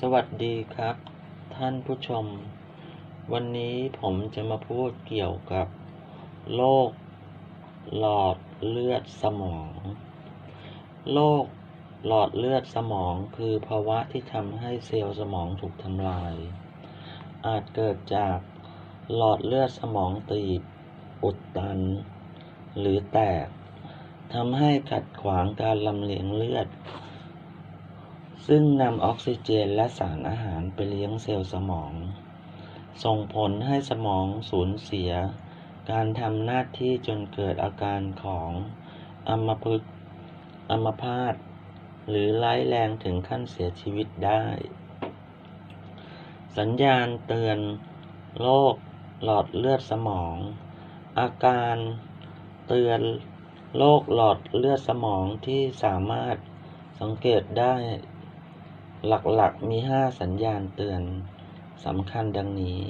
สวัสดีครับ ท่านผู้ชม วันนี้ผมจะมาพูดเกี่ยวกับโรคหลอดเลือดสมองโรคหลอดเลือดสมองคือภาวะที่ทำให้เซลล์สมองถูกทำลาย อาจเกิดจากหลอดเลือดสมองตีบ อุดตัน หรือแตกทำให้ขัดขวางการลำเลียงเลือด ซึ่งนำออกซิเจนและสารอาหารไปเลี้ยงเซลล์สมอง ส่งผลให้สมองสูญเสีย การทำหน้าที่จนเกิดอาการของอัมพฤกษ์อัมพาตหรือร้ายแรงถึงขั้นเสียชีวิตได้ สัญญาณเตือนโรคหลอดเลือดสมอง อาการเตือนโรคหลอดเลือดสมองที่สามารถสังเกตได้ หลักๆ มี 5 สัญญาณเตือนสำคัญดังนี้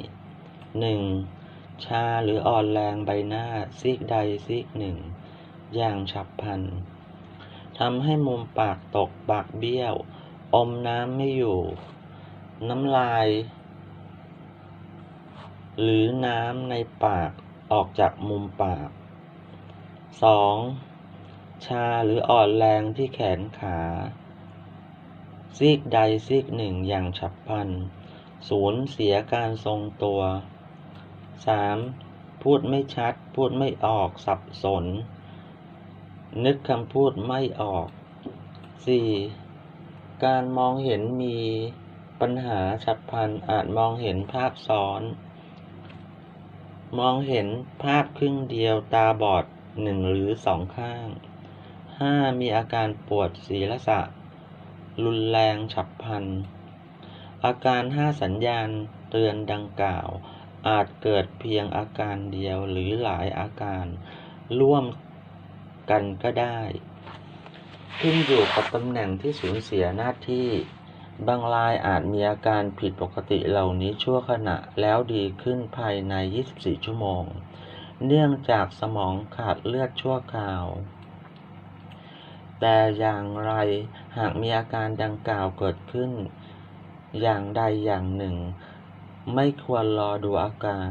1. ชาหรืออ่อนแรงใบหน้าซีกใดซีกหนึ่ง อย่างฉับพลันทำให้มุมปากตกปากเบี้ยว อมน้ำไม่อยู่ น้ำลาย หรือน้ำในปากออกจากมุมปาก 2. ชาหรืออ่อนแรงที่แขนขา ซีกใดซีกหนึ่งอย่างฉับพลันสูญเสียการทรงตัว 3. พูดไม่ชัด พูดไม่ออกสับสน นึกคำพูดไม่ออก 4. การมองเห็นมีปัญหาฉับพลันอาจมองเห็นภาพซ้อน มองเห็นภาพครึ่งเดียวตาบอดหนึ่งหรือสองข้าง 5. มีอาการปวดศีรษะ รุนแรงฉับพลัน อาการ 5 สัญญาณเตือนดังกล่าว อาจเกิดเพียงอาการเดียวหรือหลายอาการร่วมกันก็ได้ขึ้นอยู่กับตำแหน่งที่สูญเสียหน้าที่ บางรายอาจมีอาการผิดปกติเหล่านี้ชั่วขณะแล้วดีขึ้นภายใน 24 ชั่วโมง เนื่องจากสมองขาดเลือดชั่วคราว แต่อย่างไรหากมีอาการดังกล่าวเกิดขึ้น อย่างใดอย่างหนึ่ง ไม่ควรรอดูอาการ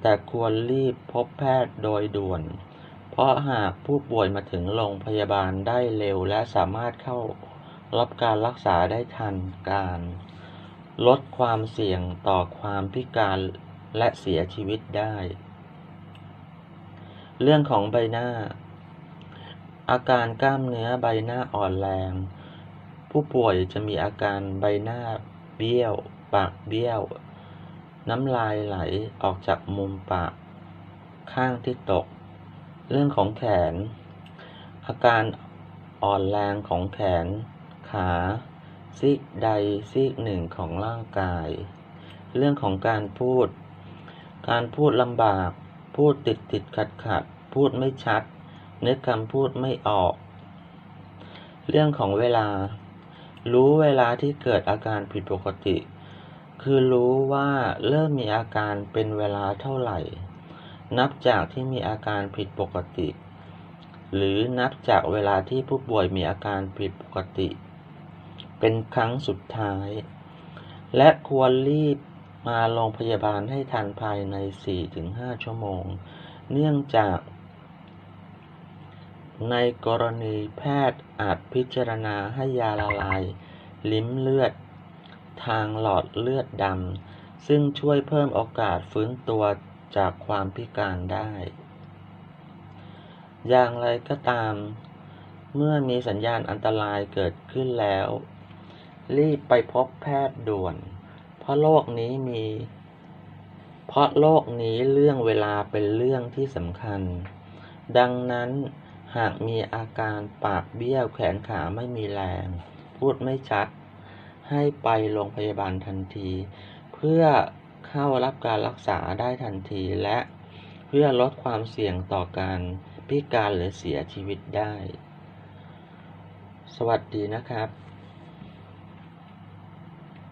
แต่ควรรีบพบแพทย์โดยด่วน เพราะหากผู้ป่วยมาถึงโรงพยาบาลได้เร็วและสามารถเข้ารับการรักษาได้ทันการ ลดความเสี่ยงต่อความพิการและเสียชีวิตได้ เรื่องของใบหน้า อาการกล้ามเนื้อใบหน้าอ่อนแรง ผู้ป่วยจะมีอาการใบหน้าเบี้ยว ปากเบี้ยว น้ำลายไหลออกจากมุมปาก ข้างที่ตก เรื่องของแขน อาการอ่อนแรงของแขน ขาซีกใดซีกหนึ่งของร่างกาย เรื่องของการพูด การพูดลำบาก พูดติดติดขัดขัด พูดไม่ชัด นึกคำพูดไม่ออก เรื่องของเวลา รู้เวลาที่เกิดอาการผิดปกติ คือรู้ว่าเริ่มมีอาการเป็นเวลาเท่าไหร่ นับจากที่มีอาการผิดปกติ หรือนับจากเวลาที่ผู้ป่วยมีอาการผิดปกติ เป็นครั้งสุดท้าย และควรรีบมาโรงพยาบาลให้ทันภายใน 4-5 ชั่วโมง เนื่องจาก ในกรณีแพทย์อาจพิจารณาให้ยาละลาย ลิ้มเลือด ทางหลอดเลือดดำ ซึ่งช่วยเพิ่มโอกาสฟื้นตัวจากความพิการได้ อย่างไรก็ตาม เมื่อมีสัญญาณอันตรายเกิดขึ้นแล้ว รีบไปพบแพทย์ด่วน เพราะโรคนี้มี เพราะโรคนี้เรื่องเวลาเป็นเรื่องที่สำคัญ ดังนั้น หากมีอาการปากเบี้ยวแขนขาไม่มีแรง พูดไม่ชัด ให้ไปโรงพยาบาลทันที เพื่อเข้ารับการรักษาได้ทันทีและเพื่อลดความเสี่ยงต่อการพิการหรือเสียชีวิตได้ สวัสดีนะครับ